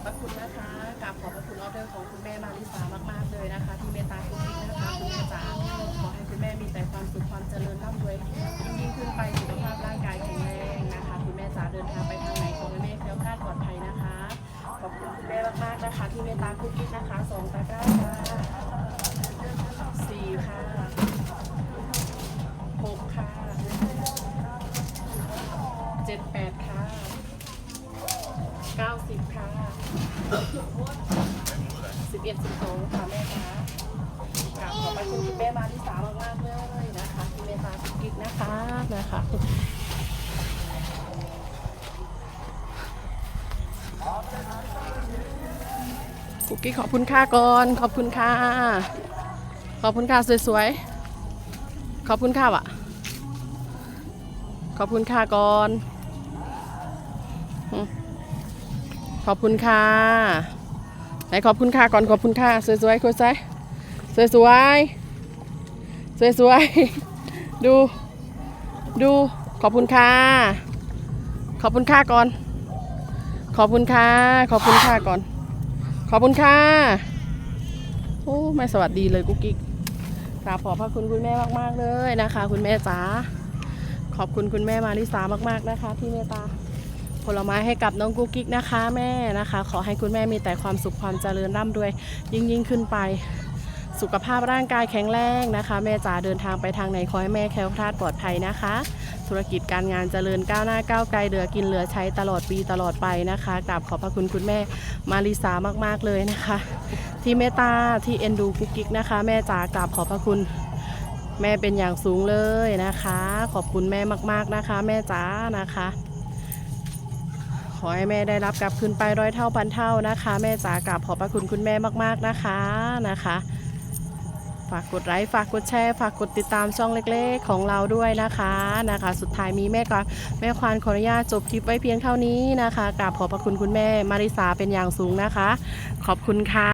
อบพระคุณนะคะกราบขอบพระคุณออเดอร์ของคุณแม่มาริสามากๆเลยนะคะ ที่เมตตาคุณพิกนะคะคุณแม่จ๋าขอให้คุณแม่มีแต่ความสุขความเจริญร่ำรวยยิ่งขึ้นไปสุขภาพร่างกายแข็งแรงนะคะ คุณแม่จ๋าเดินทางไปทางไหนขอให้แม่เคล้วคลาดปลอดภัยนะคะ ขอบคุณคุณแม่มากๆนะคะ ที่เมตตาคุณพิกนะคะสองตะก้าค่ะสี่ค่ะหกค่ะเจ็ดแปดค่ะ เก้าสิบค่ะสิบเอ็ดสิบสองค่ะแม่คะกราบขอบคุณคุณแม่มาที่สามมากๆเลยนะคะคุณเมตาคุกกิ๊กนะคะนะคะกุกกิ๊กขอบคุณค่ะก่อนขอบคุณค่ะขอบคุณค่ะสวยๆ ขอบคุณค่ะวะขอบคุณค่ะก่อน ขอบคุณค่ะไหนขอบคุณค่ะก่อนขอบคุณค่ะสวยๆคุยใส่สวยๆสวยๆดูดูขอบคุณค่ะ ขอบคุณค่ะก่อน ขอบคุณค่ะ ขอบคุณค่ะก่อน ขอบคุณค่ะ โอ้ไม่สวัสดีเลยกุ๊กกิ๊กกราบขอบพระคุณคุณแม่มาก ๆ เลยนะคะ คุณแม่จ๋าขอบคุณคุณแม่มาริสามาก ๆ นะคะ ที่เมตตา ผลไม้ให้กับน้องกุ๊กกิ๊กนะคะแม่นะคะ ขอให้คุณแม่มีแต่ความสุขความเจริญร่ำรวย ยิ่งยิ่งขึ้นไป สุขภาพร่างกายแข็งแรงนะคะ แม่จ๋าเดินทางไปทางไหนขอให้แม่แคล้วคลาดปลอดภัยนะคะ ธุรกิจการงานเจริญก้าวหน้าก้าวไกลเหลือกินเหลือใช้ตลอดปีตลอดไปนะคะกราบขอบพระคุณคุณแม่มาริสามากๆเลยนะคะ ที่เมตตาที่เอ็นดูกุ๊กกิ๊กนะคะ แม่จ๋ากราบขอบพระคุณแม่เป็นอย่างสูงเลยนะคะ ขอบคุณแม่มากๆนะคะ แม่จ๋านะคะ ขอให้แม่ได้รับกลับคืนไปร้อยเท่าพันเท่านะคะ แม่จ๋ากราบขอบพระคุณคุณแม่มากๆนะคะนะคะ ฝากกดไลค์ฝากกดแชร์ ฝากกดติดตามช่องเล็กๆ ของเราด้วยนะคะนะคะ สุดท้ายมีแม่ก็แม่ควานขออนุญาตจบคลิปไว้เพียงเท่านี้นะคะกราบขอบพระคุณคุณแม่มาริสาเป็นอย่างสูงนะคะ ขอบคุณค่ะ